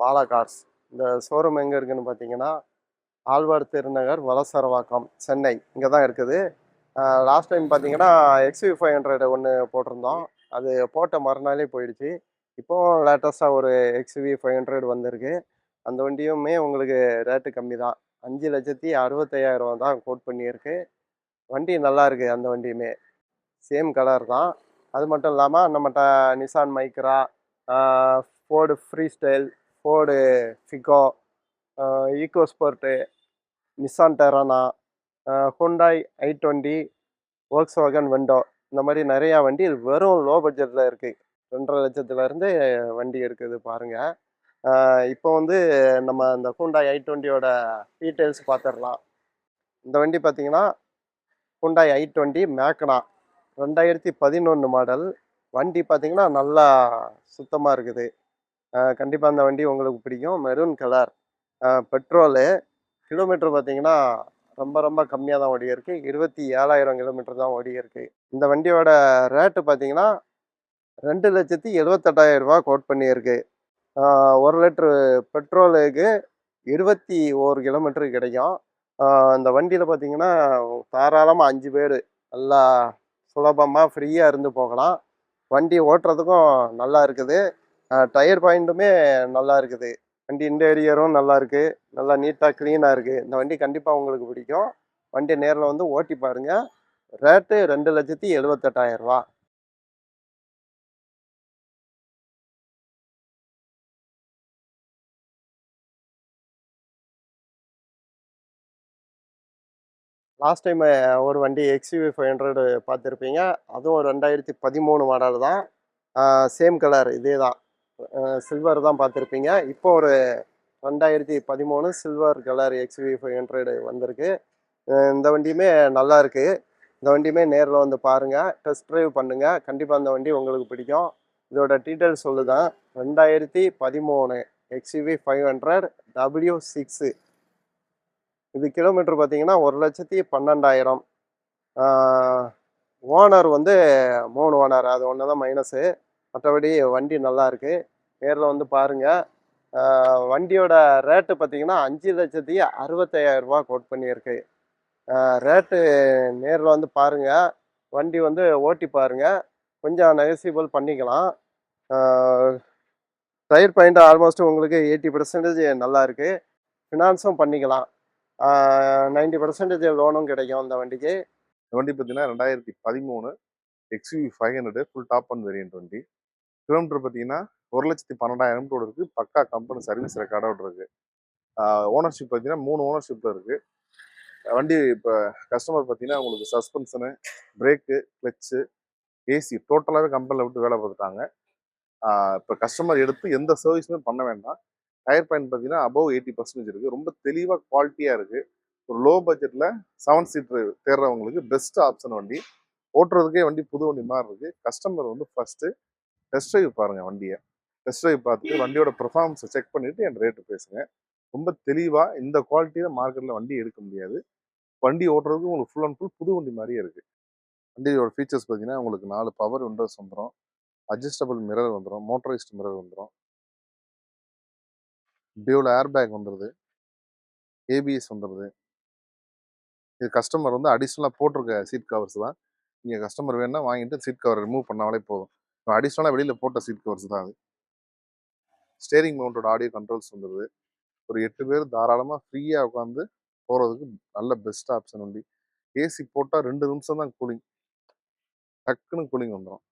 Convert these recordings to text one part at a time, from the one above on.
Bala cars. இந்த showroom எங்கே இருக்குன்னு பார்த்தீங்கன்னா ஆழ்வார் திருநகர் வலசரவாக்கம் சென்னை. இங்கே தான் இருக்குது லாஸ்ட் டைம் பார்த்தீங்கன்னா எக்ஸ்வி ஃபைவ் ஹண்ட்ரட் ஒன்று போட்டிருந்தோம். அது போட்ட மறுநாளே போயிடுச்சு. இப்போ லேட்டஸ்ட்டாக ஒரு எக்ஸ்வி ஃபைவ் ஹண்ட்ரட் வந்திருக்கு. அந்த வண்டியுமே உங்களுக்கு ரேட்டு கம்மி தான் அஞ்சு லட்சத்தி அறுபத்தையாயிரம் தான் கோட் பண்ணியிருக்கு. வண்டி நல்லா இருக்குது அந்த வண்டியுமே. சேம் கலர் தான். அது மட்டும் இல்லாமல் நம்மகிட்ட Nissan Micra Ford Freestyle Ford Figo EcoSport Nissan Terrano Hyundai i twenty Volkswagen Vento இந்த மாதிரி நிறையா வண்டி வெறும் லோ பட்ஜெட்டில் இருக்குது ரெண்டரை லட்சத்துலேருந்து வண்டி இருக்குது பாருங்கள் இப்போ வந்து நம்ம இந்த ஹுண்டாய் ஐ டுவெண்ட்டியோட டீட்டெயில்ஸ் பார்த்துடலாம் இந்த வண்டி பார்த்தீங்கன்னா ஹுண்டாய் ஐ டுவெண்ட்டி மேக்னா ரெண்டாயிரத்தி பதினொன்று மாடல் வண்டி பார்த்திங்கன்னா நல்லா சுத்தமாக இருக்குது. கண்டிப்பாக அந்த வண்டி உங்களுக்கு பிடிக்கும். Maroon colour. பெட்ரோலு. கிலோமீட்டர் பார்த்தீங்கன்னா ரொம்ப ரொம்ப கம்மியாக தான் ஓடி இருக்குது இருபத்தி ஏழாயிரம் கிலோமீட்டர் தான் ஓடி இருக்குது இந்த வண்டியோட ரேட்டு பார்த்தீங்கன்னா ரெண்டு லட்சத்தி எழுபத்தெட்டாயிரம் ரூபா கோட் பண்ணியிருக்கு. ஒரு லிட்ரு பெட்ரோலுக்கு இருபத்தி ஓரு கிலோமீட்டர் கிடைக்கும். இந்த வண்டியில் பார்த்தீங்கன்னா தாராளமாக அஞ்சு பேர் நல்லா சுலபமாக ஃப்ரீயாக இருந்து போகலாம். வண்டி ஓட்டுறதுக்கும் நல்லா இருக்குது. டயர் பாயிண்ட்டுமே நல்லா இருக்குது. வண்டி இன்டீரியரும் நல்லா இருக்குது நல்லா நீட்டாக க்ளீனாக இருக்குது இந்த வண்டி கண்டிப்பாக உங்களுக்கு பிடிக்கும். வண்டி நேரில் வந்து ஓட்டி பாருங்கள் ரேட்டு ரெண்டு லட்சத்தி எழுபத்தெட்டாயிரரூவா லாஸ்ட் டைம் ஒரு வண்டி எக்ஸ்யூவி ஃபைவ் ஹண்ட்ரடு பார்த்துருப்பீங்க. அதுவும் ரெண்டாயிரத்தி பதிமூணு மாடல் தான். சேம் கலர் இதே தான் சில்வர் தான் பார்த்துருப்பீங்க. இப்போ ஒரு ரெண்டாயிரத்தி பதிமூணு silver colour XUV five hundred வந்திருக்கு. இந்த வண்டியுமே நல்லா இருக்குது இந்த வண்டியுமே நேரில் வந்து பாருங்கள் டெஸ்ட் ட்ரைவ் பண்ணுங்கள் கண்டிப்பாக அந்த வண்டி உங்களுக்கு பிடிக்கும். இதோட டீட்டெயில்ஸ் சொல்லுதான். ரெண்டாயிரத்தி பதிமூணு XUV five hundred W six இது கிலோமீட்டர் பார்த்தீங்கன்னா ஒரு லட்சத்தி பன்னெண்டாயிரம். ஓனர் வந்து மூணு ஓனர் அது ஒன்று தான் மைனஸு மற்றபடி வண்டி நல்லாயிருக்கு நேரில் வந்து பாருங்கள் வண்டியோட ரேட்டு பார்த்தீங்கன்னா அஞ்சு லட்சத்தி அறுபத்தையாயிரரூபா கோட் பண்ணியிருக்கு. ரேட்டு நேரில் வந்து பாருங்கள் வண்டி வந்து ஓட்டி பாருங்க. கொஞ்சம் நெகசிபிள் பண்ணிக்கலாம். டயர் பாயிண்ட் ஆல்மோஸ்ட் உங்களுக்கு எயிட்டி பர்சன்டேஜ் நல்லாயிருக்கு ஃபினான்ஸும் பண்ணிக்கலாம். நைன்டி பர்சன்டேஜ் லோனும் கிடைக்கும் அந்த வண்டிக்கு. இந்த வண்டி பார்த்தீங்கன்னா ரெண்டாயிரத்தி பதிமூணு XUV five hundred full top end variant வண்டி. கிலோமீட்டர் பார்த்தீங்கன்னா ஒரு லட்சத்தி பன்னெண்டாயிரம் ரோடு இருக்குது பக்கா கம்பெனி சர்வீஸ் ரெக்கார்டோடு இருக்குது ஓனர்ஷிப் பார்த்தீங்கன்னா மூணு ஓனர்ஷிப்பில் இருக்குது வண்டி இப்போ கஸ்டமர் பார்த்தீங்கன்னா உங்களுக்கு சஸ்பென்ஷனு பிரேக்கு கிளச்சு ஏசி டோட்டலாகவே கம்பெனியில் விட்டு வேலை பார்த்துட்டாங்க. இப்போ கஸ்டமர் எடுத்து எந்த சர்வீஸுமே பண்ண வேண்டாம். டயர் பாயிண்ட் பார்த்தீங்கன்னா அபவ் எயிட்டி பர்சன்டேஜ் இருக்குது ரொம்ப தெளிவாக குவாலிட்டியாக இருக்குது ஒரு லோ பட்ஜெட்டில் செவன் சீட்ரு தேடுறவங்களுக்கு பெஸ்ட் ஆப்ஷன் வண்டி. ஓட்டுறதுக்கே வண்டி புது வண்டி மாதிரி இருக்குது கஸ்டமர் வந்து ஃபஸ்ட்டு டெஸ்ட் ட்ரைவ் பாருங்கள் வண்டியை. டெஸ்ட் ட்ரைவ் பார்த்துட்டு வண்டியோட பெர்ஃபார்மன்ஸை செக் பண்ணிவிட்டு என் ரேட்டு பேசுங்க. ரொம்ப தெளிவாக இந்த குவாலிட்டியில் மார்க்கெட்டில் வண்டி எடுக்க முடியாது. வண்டி ஓட்டுறதுக்கு உங்களுக்கு ஃபுல் அண்ட் ஃபுல் புது வண்டி மாதிரியே இருக்குது வண்டியோட ஃபீச்சர்ஸ் பார்த்தீங்கன்னா உங்களுக்கு நாலு பவர் விண்டோஸ் வந்துடும் அட்ஜஸ்டபிள் மிரர் வந்துடும் மோட்டரைஸ்ட் மிரர் வந்துடும் டியூல் ஏர் பேக் வந்துடுது ஏபிஎஸ் வந்துடுது இது கஸ்டமர் வந்து அடிஷ்னலாக போட்டிருக்க சீட் கவர்ஸ் தான். நீங்கள் கஸ்டமர் வேணா வாங்கிட்டு சீட் கவர் ரிமூவ் பண்ணாலே போதும். அடிஷ்னலாக வெளியில் போட்ட சீட் கவர்ஸ் தான் அது. ஸ்டேரிங் மவுண்டோட ஆடியோ கண்ட்ரோல்ஸ் வந்துடுது ஒரு எட்டு பேர் தாராளமாக ஃப்ரீயாக உட்காந்து போகிறதுக்கு நல்ல பெஸ்ட் ஆப்ஷன் உண்டு. ஏசி போட்டால் ரெண்டு நிமிஷம் தான் கூலிங் டக்குன்னு கூலிங் வந்துடும்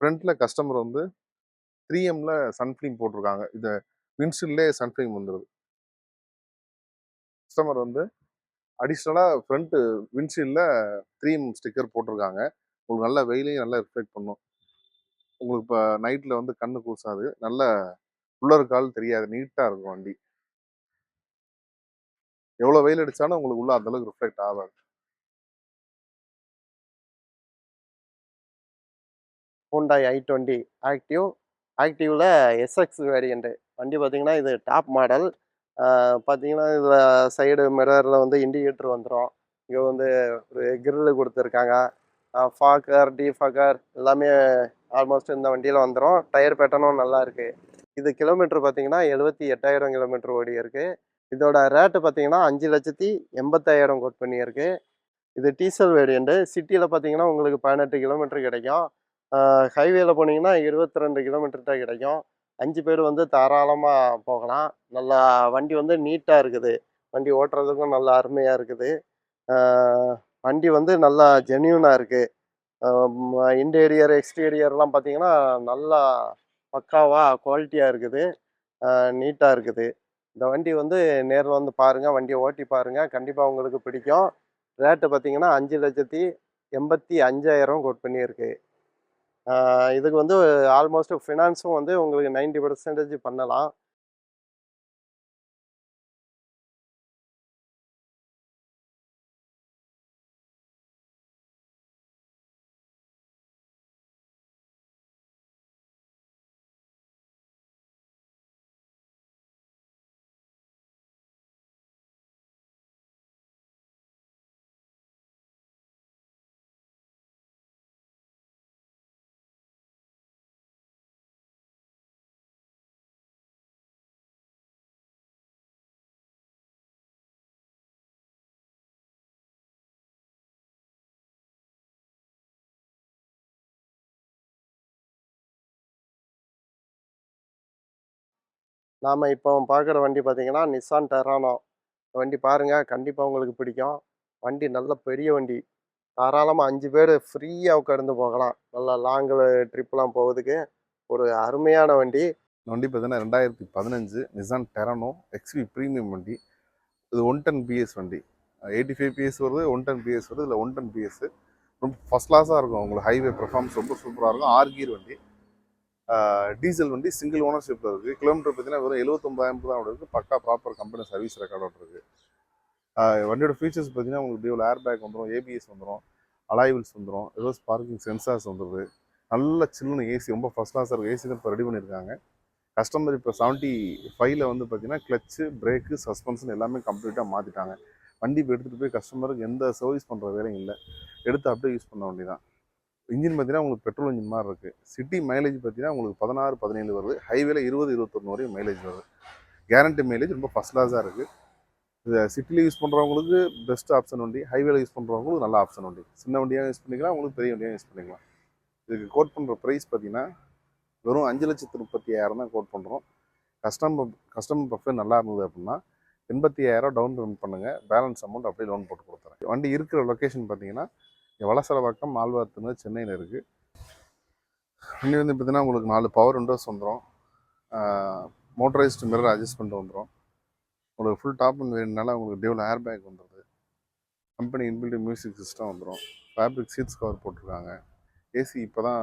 ஃப்ரண்ட்டில் கஸ்டமர் வந்து த்ரீ எம்ல சன்ஃபிலிம் போட்டிருக்காங்க. இதை வின்சில்லே சன்ஃபிலிம் வந்துடுது கஸ்டமர் வந்து அடிஷ்னலாக ஃப்ரண்ட்டு விண்ட்ஷீல்டில் த்ரீ எம் ஸ்டிக்கர் போட்டிருக்காங்க. உங்களுக்கு நல்ல வெயிலையும் நல்லா ரிஃப்ளெக்ட் பண்ணும். உங்களுக்கு இப்போ நைட்டில் வந்து கண்ணு கூசாது. நல்ல உள்ள கால் தெரியாது. நீட்டாக இருக்கும் வண்டி. எவ்வளோ வெயில் அடித்தாலும் உங்களுக்கு உள்ள அந்தளவுக்கு ரிஃப்ளெக்ட் ஆகாது. ஹூண்டாய் ஐ டுவெண்ட்டி ஆக்டிவ் ஆக்டிவில் எஸ்எக்ஸ் வேரியண்ட்டு வண்டி பார்த்தீங்கன்னா இது டாப் மாடல் பார்த்தீங்கன்னா இதில் சைடு மிரரில் வந்து இண்டிகேட்டர் வந்துடும் இங்கே வந்து ஒரு கிரில்லு கொடுத்துருக்காங்க. ஃபாக்கர் டீஃபாக்கர் எல்லாமே ஆல்மோஸ்ட் இந்த வண்டியில் வந்துடும் டயர் பேட்டனும் நல்லா இருக்குது இது கிலோமீட்டர் பார்த்தீங்கன்னா எழுபத்தி எட்டாயிரம் கிலோமீட்டர் ஓடி இருக்குது இதோட ரேட்டு பார்த்தீங்கன்னா அஞ்சு லட்சத்தி எண்பத்தாயிரம் கோட் பண்ணியிருக்கு. இது டீசல் வேரியண்ட்டு சிட்டியில் பார்த்தீங்கன்னா உங்களுக்கு பதினெட்டு கிலோமீட்டர் கிடைக்கும். ஹைவேல போனீங்கன்னா இருபத்தி ரெண்டு கிலோமீட்டர்கிட்ட தான் கிடைக்கும். அஞ்சு பேர் வந்து தாராளமாக போகலாம். நல்லா வண்டி வந்து நீட்டாக இருக்குது. வண்டி ஓட்டுறதுக்கும் நல்லா அருமையாக இருக்குது. வண்டி வந்து நல்லா ஜென்யூனாக இருக்குது இன்டீரியர் எக்ஸ்டீரியர்லாம் பார்த்தீங்கன்னா நல்லா பக்காவாக குவாலிட்டியாக இருக்குது. நீட்டாக இருக்குது. இந்த வண்டி வந்து நேரில் வந்து பாருங்கள் வண்டியை ஓட்டி பாருங்கள் கண்டிப்பாக உங்களுக்கு பிடிக்கும். ரேட்டு பார்த்தீங்கன்னா அஞ்சு லட்சத்தி எண்பத்தி அஞ்சாயிரம் கோட் பண்ணியிருக்கு. இதுக்கு வந்து ஆல்மோஸ்ட் ஃபினான்ஸும் வந்து உங்களுக்கு நைன்டி பர்சன்டேஜ் பண்ணலாம். நாம் இப்போ பார்க்குற வண்டி பார்த்தீங்கன்னா நிசான் டெரானோ வண்டி பாருங்கள் கண்டிப்பாக உங்களுக்கு பிடிக்கும். வண்டி நல்ல பெரிய வண்டி. தாராளமாக அஞ்சு பேர் ஃப்ரீயாக உட்காந்து போகலாம். நல்லா லாங்கில் ட்ரிப்லாம் போகிறதுக்கு ஒரு அருமையான வண்டி. வண்டி பார்த்தீங்கன்னா ரெண்டாயிரத்தி பதினஞ்சு நிசான் டெரானோ எக்ஸ்வி ப்ரீமியம் வண்டி. இது ஒன் டென் பிஎஸ் வண்டி. எயிட்டி ஃபைவ் பிஎஸ் வருது ஒன் டென் பிஎஸ் வருது. இல்லை ஒன் டென் பிஎஸ் ரொம்ப ஃபஸ்ட் கிளாஸாக இருக்கும். உங்களுக்கு ஹைவே பெர்ஃபார்மன்ஸ் ரொம்ப சூப்பராக இருக்கும். ஆர் கீர் வண்டி. டீசல் வண்டி சிங்கிள் ஓனர்ஷிப்பில் இருக்குது கிலோமீட்டர் பார்த்தீங்கன்னா வெறும் எழுபத்தொம்பதாயிரம் தான் இருக்குது பக்கா ப்ராப்பர் கம்பெனி சர்வீஸ் ரெக்கார்டோட இருக்குது வண்டியோட ஃபீச்சர்ஸ் பார்த்தீங்கன்னா உங்களுக்கு டியூல் ஏர் பேக் வந்துடும் ஏபிஎஸ் வந்துடும் அலாய்வில்ஸ் வந்துடும் ரிவர்ஸ் பார்க்கிங் சென்சார்ஸ் வந்துடுது நல்ல சில்லுன்னு ஏசி ரொம்ப ஃபஸ்ட் கிளாஸ் இருக்கும். ஏசி தான் இப்போ ரெடி பண்ணியிருக்காங்க கஸ்டமர் இப்போ செவன்ட்டி ஃபைவ்ல வந்து பார்த்தீங்கன்னா கிளச்சு பிரேக்கு சஸ்பென்ஷன் எல்லாமே கம்ப்ளீட்டாக மாற்றிட்டாங்க வண்டி இப்போ எடுத்துகிட்டு போய் கஸ்டமருக்கு எந்த சர்வீஸ் பண்ணுற வேலையும் இல்லை. எடுத்து அப்படியே யூஸ் பண்ண வண்டி தான் இன்ஜின் பார்த்தீங்கன்னா உங்களுக்கு பெட்ரோல் இன்ஜின் மாதிரி இருக்குது சிட்டி மைலேஜ் பார்த்தீங்கன்னா உங்களுக்கு பதினாறு பதினேழு வருது. ஹைவேல இருபது இருபத்தொன்று வரையும் மைலேஜ் வருது. கேரண்டி மைலேஜ் ரொம்ப ஃபஸ்ட் கிளாஸாக இருக்குது இது சிட்டியில் யூஸ் பண்ணுறவங்களுக்கு பெஸ்ட் ஆப்ஷன் வண்டி ஹைவேல யூஸ் பண்ணுறவங்களுக்கு நல்ல ஆப்ஷன் வண்டி. சின்ன வண்டியாக யூஸ் பண்ணிக்கலாம் உங்களுக்கு பெரிய வண்டியாக யூஸ் பண்ணிக்கலாம். இதுக்கு கோட் பண்ணுற ப்ரைஸ் பார்த்தீங்கன்னா வெறும் அஞ்சு லட்சத்து முப்பத்தி ஐயாயிரம் தான் கோட் பண்ணுறோம் கஸ்டமர் கஸ்டமர் ப்ரொஃபைல் நல்லா இருந்தது அப்படின்னா எண்பத்தி ஐயாயிரம் டவுன் பேமெண்ட் பண்ணுங்கள் பேலன்ஸ் அமௌண்ட் அப்படியே லோன் போட்டு கொடுத்துறேன். வண்டி இருக்கிற லொக்கேஷன் பார்த்தீங்கன்னா இங்கே வளசரவாக்கம் மால்வாரத்துன்னு சென்னையில் இருக்குது வண்டி வந்து பார்த்திங்கன்னா உங்களுக்கு நாலு பவர் விண்டோஸ் வந்துடும் மோட்டரைஸ்டு மிரர் அட்ஜஸ்ட்மெண்ட் வந்துடும் உங்களுக்கு ஃபுல் டாப் அண்ட் வேணுனால உங்களுக்கு டியூல் ஏர் பேக் வந்துடுது கம்பெனி இன்பில்டு மியூசிக் சிஸ்டம் வந்துடும் ஃபேப்ரிக் சீட்ஸ் கவர் போட்டிருக்காங்க. ஏசி இப்போ தான்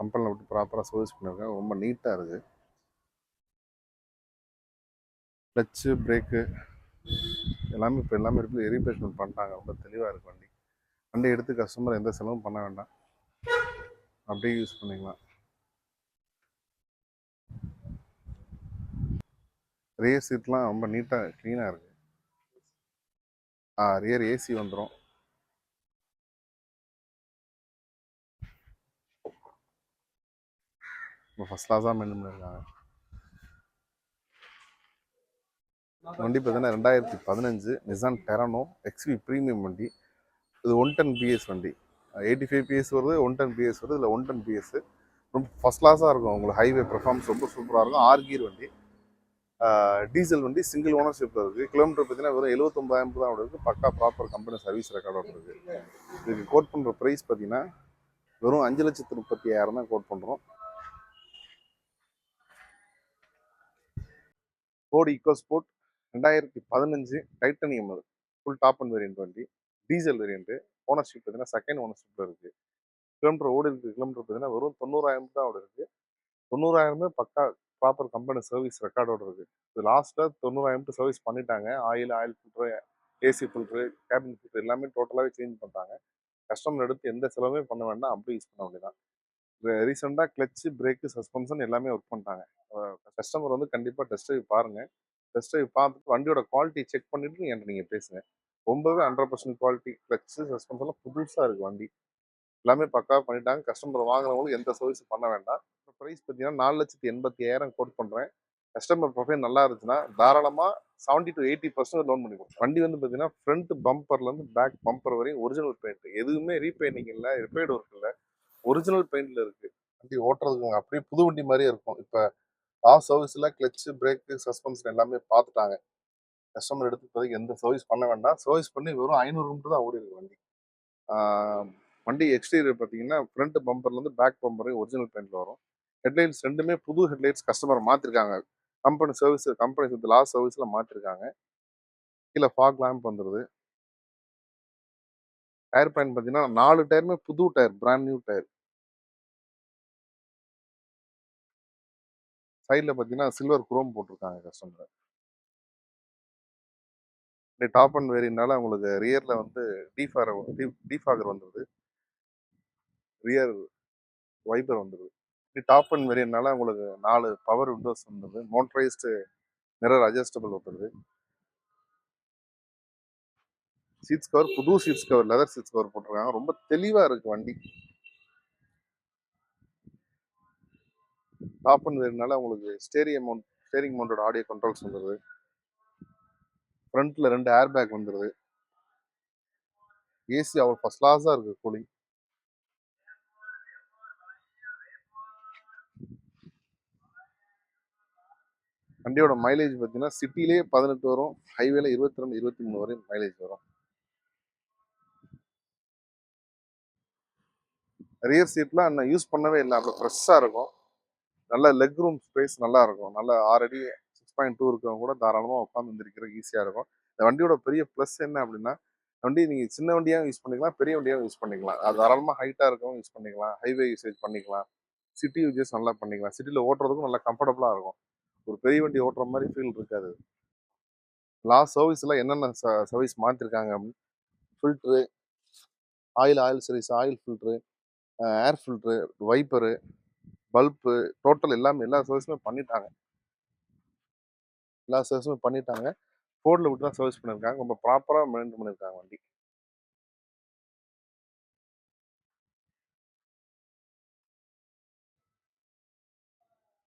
கம்பெனியில் விட்டு ப்ராப்பராக சர்வீஸ் பண்ணியிருக்காங்க ரொம்ப நீட்டாக இருக்குது கிளச்சு பிரேக்கு எல்லாமே இப்போ எல்லாமே இருக்குது ரீப்ளேஸ்மெண்ட் பண்ணிட்டாங்க. ரொம்ப தெளிவாக இருக்குது வண்டி. வண்டி எடுத்து கஸ்டமர் எந்த செலவும் பண்ண வேண்டாம். அப்படியே யூஸ் பண்ணிக்கலாம். ரியர் சீட்லாம் ரொம்ப நீட்டாக க்ளீனாக இருக்குது ஆ ரியர் ஏசி வந்துடும் இப்போ ஃபஸ்ட் கிளாஸாக மெயின்டைன் பண்ணியிருக்காங்க வண்டி பார்த்தீங்கன்னா ரெண்டாயிரத்தி பதினஞ்சு நிசான் டெரனோ எக்ஸ்வி ப்ரீமியம் வண்டி. இது ஒன் டென் பிஎஸ் வண்டி. எயிட்டி ஃபைவ் பிஎஸ் வருது ஒன் டென் பிஎஸ் வருது இதில் ஒன் டென் பிஎஸ் ரொம்ப ஃபஸ்ட் கிளாஸாக இருக்கும் உங்களுக்கு ஹைவே பெர்ஃபார்மன்ஸ் ரொம்ப சூப்பராக இருக்கும். ஆர் கீர் வண்டி. டீசல் வண்டி சிங்கிள் ஓனர்ஷிப்பில் இருக்குது கிலோமீட்டர் பார்த்தீங்கன்னா வெறும் எழுபத்தொம்பதாயிரம் தான் இருக்குது பக்கா ப்ராப்பர் கம்பெனி சர்வீஸ் ரெக்கார்டோட இருக்குது இதுக்கு கோட் பண்ணுற ப்ரைஸ் பார்த்தீங்கன்னா வெறும் அஞ்சு லட்சத்து முப்பத்தி ஐயாயிரம் தான் கோட் பண்ணுறோம் ஃபோர்டு ஈக்கோ ஸ்போர்ட் ரெண்டாயிரத்தி பதினஞ்சு Titanium full top end variant வண்டி. டீசல் வேரியன்ட்டு ஓனர்ஷிப் பார்த்தீங்கன்னா செகண்ட் ஓனர்ஷிப்பில் இருக்குது கிலோமீட்டர் ஓடி இருக்குது கிலோமீட்டர் பார்த்தீங்கன்னா வெறும் தொண்ணூறாயிரம் தான் ஓடி இருக்குது தொண்ணூறாயிரமே பக்கா ப்ராப்பர் கம்பெனி சர்வீஸ் ரெக்கார்டோட இருக்குது இது லாஸ்ட்டில் தொண்ணூறாயிரம் சர்வீஸ் பண்ணிட்டாங்க. Oil oil filter AC filter cabin filter எல்லாமே டோட்டலாகவே சேஞ்ச் பண்ணிட்டாங்க. கஸ்டமர் எடுத்து எந்த செலவுமே பண்ண வேண்டாம். அப்படியே யூஸ் பண்ண வேண்டியதான் ரீசெண்டாக கிளச்சு பிரேக்கு சஸ்பென்ஷன் எல்லாமே ஒர்க் பண்ணிட்டாங்க. கஸ்டமர் வந்து கண்டிப்பாக டெஸ்ட் ட்ரைவ் பாருங்கள் டெஸ்ட் ட்ரைவ் பார்த்துட்டு வண்டியோட குவாலிட்டி செக் பண்ணிவிட்டு என்கிட்ட நீங்கள் பேசுங்க. ரொம்பவே ஹண்ட்ரட் பர்சன்ட் குவாலிட்டி கிளச்சு எல்லாம் புதுசாக இருக்குது வண்டி. எல்லாமே பக்காவாக பண்ணிட்டாங்க. கஸ்டமர் வாங்குறவங்களும் எந்த சர்வீஸும் பண்ண வேண்டாம். ப்ரைஸ் பார்த்தீங்கன்னா நாலு லட்சத்தி எண்பத்தி ஐயாயிரம் கோட் பண்ணுறேன் கஸ்டமர் ப்ரொஃபைல் நல்லா இருந்துச்சுன்னா தாராளமாக seventy to eighty percent loan பண்ணி கொடுக்கும் வண்டி வந்து பார்த்தீங்கன்னா ஃப்ரண்ட் பம்பர்லேருந்து பேக் பம்பர் வரையும் ஒரிஜினல் பெயிண்ட் எதுவுமே ரீபெயிண்டிங் இல்லை ரிப்பேர்டு ஒர்க் இல்லை. ஒரிஜினல் பெயிண்டில் இருக்குது வண்டி ஓட்டுறதுக்கு அப்படியே புது வண்டி மாதிரியே இருக்கும். இப்போ லாஸ்ட் சர்வீஸில் கிளச்சு பிரேக்கு சஸ்பென்ஷன் எல்லாமே பார்த்துட்டாங்க. கஸ்டமர் எடுத்து இப்போதைக்கு எந்த சர்வீஸ் பண்ண வேண்டாம். சர்வீஸ் பண்ணி வெறும் ஐநூறு கிலோமீட்டர் தான் ஓடி இருக்கு வண்டி. வண்டி எக்ஸ்டீரியர் பார்த்தீங்கன்னா ஃப்ரண்ட் பம்பர்லேருந்து பேக் பம்பர் ஒரிஜினல் பெயிண்டில் வரும். ஹெட்லைட்ஸ் ரெண்டுமே புது ஹெட்லைட்ஸ் கஸ்டமர் மாற்றிருக்காங்க கம்பெனி சர்வீஸ் கம்பெனி சேர்த்து லாஸ்ட் சர்வீஸில் மாற்றிருக்காங்க கீழே ஃபாக் லேம்ப் வந்துடுது டயர் பயன் பார்த்தீங்கன்னா நாலு டயருமே புது டயர் பிராண்ட் நியூ டயர் சைடில் பார்த்தீங்கன்னா சில்வர் குரோம் போட்டிருக்காங்க கஸ்டமர் இந்த டாப் அண்ட் வேரியனால உங்களுக்கு ரியரில் வந்து டீஃபார் டீஃபாகர் வந்துடுது ரியர் வைப்பர் வந்துடுது இப்படி டாப் அண்ட் வேரியனால உங்களுக்கு நாலு பவர் விண்டோஸ் வந்துடுது மோட்டரைஸ்டு மிரர் அட்ஜஸ்டபிள் வந்துடுது சீட்ஸ் கவர் புது seats cover leather seats cover போட்டிருக்காங்க. ரொம்ப தெளிவாக இருக்குது வண்டி. டாப் அண்ட் வேறுனால உங்களுக்கு ஸ்டேரியம் மவுண்ட் ஸ்டேரிங் மவுண்டோட ஆடியோ கண்ட்ரோல்ஸ் வந்துடுது ஃப்ரண்ட்ல ரெண்டு ஏர் பேக் வந்துடுது ஏசி அவ்வளோ ஃபர்ஸ்ட் கிளாஸாக இருக்கு கூலிங். வண்டியோட மைலேஜ் பார்த்தீங்கன்னா சிட்டிலே பதினெட்டு வரும் ஹைவேல இருபத்தி ரெண்டு இருபத்தி மூணு வரையும் மைலேஜ் வரும். ரியர் சீட்லாம் இன்னும் யூஸ் பண்ணவே இல்லை. அவ்வளோ ஃப்ரெஷ்ஷாக இருக்கும். நல்ல லெக் ரூம் ஸ்பேஸ் நல்லா இருக்கும். நல்ல ஆறு பாயிண்ட் டூ இருக்கவங்க கூட தாராளமாக உட்காந்து எந்திரிக்கிறதுக்கு ஈஸியாக இருக்கும். இந்த வண்டியோட பெரிய ப்ளஸ் என்ன அப்படின்னா வண்டி நீங்கள் சின்ன வண்டியாகவும் யூஸ் பண்ணிக்கலாம் பெரிய வண்டியாகவும் யூஸ் பண்ணிக்கலாம். அது தாராளமாக ஹைட்டாக இருக்கவும் யூஸ் பண்ணிக்கலாம் ஹைவே யூசேஜ் பண்ணிக்கலாம் சிட்டி யூசேஜ் நல்லா பண்ணிக்கலாம். சிட்டியில் ஓட்டுறதுக்கும் நல்லா கம்ஃபர்டபுளாக இருக்கும். ஒரு பெரிய வண்டி ஓட்டுற மாதிரி ஃபீல் இருக்காது. லாஸ்ட் சர்வீஸில் என்னென்ன சர்வீஸ் மாற்றிருக்காங்க அப்படின்னு filter oil oil service oil filter air filter wiper bulb total எல்லாமே எல்லா சர்வீஸுமே பண்ணிட்டாங்க. எல்லா சர்வீஸுமே பண்ணிட்டாங்க. ஃபோர்டில் விட்டு தான் சர்வீஸ் பண்ணியிருக்காங்க. ரொம்ப ப்ராப்பராக மெயின்டைன் பண்ணியிருக்காங்க வண்டி.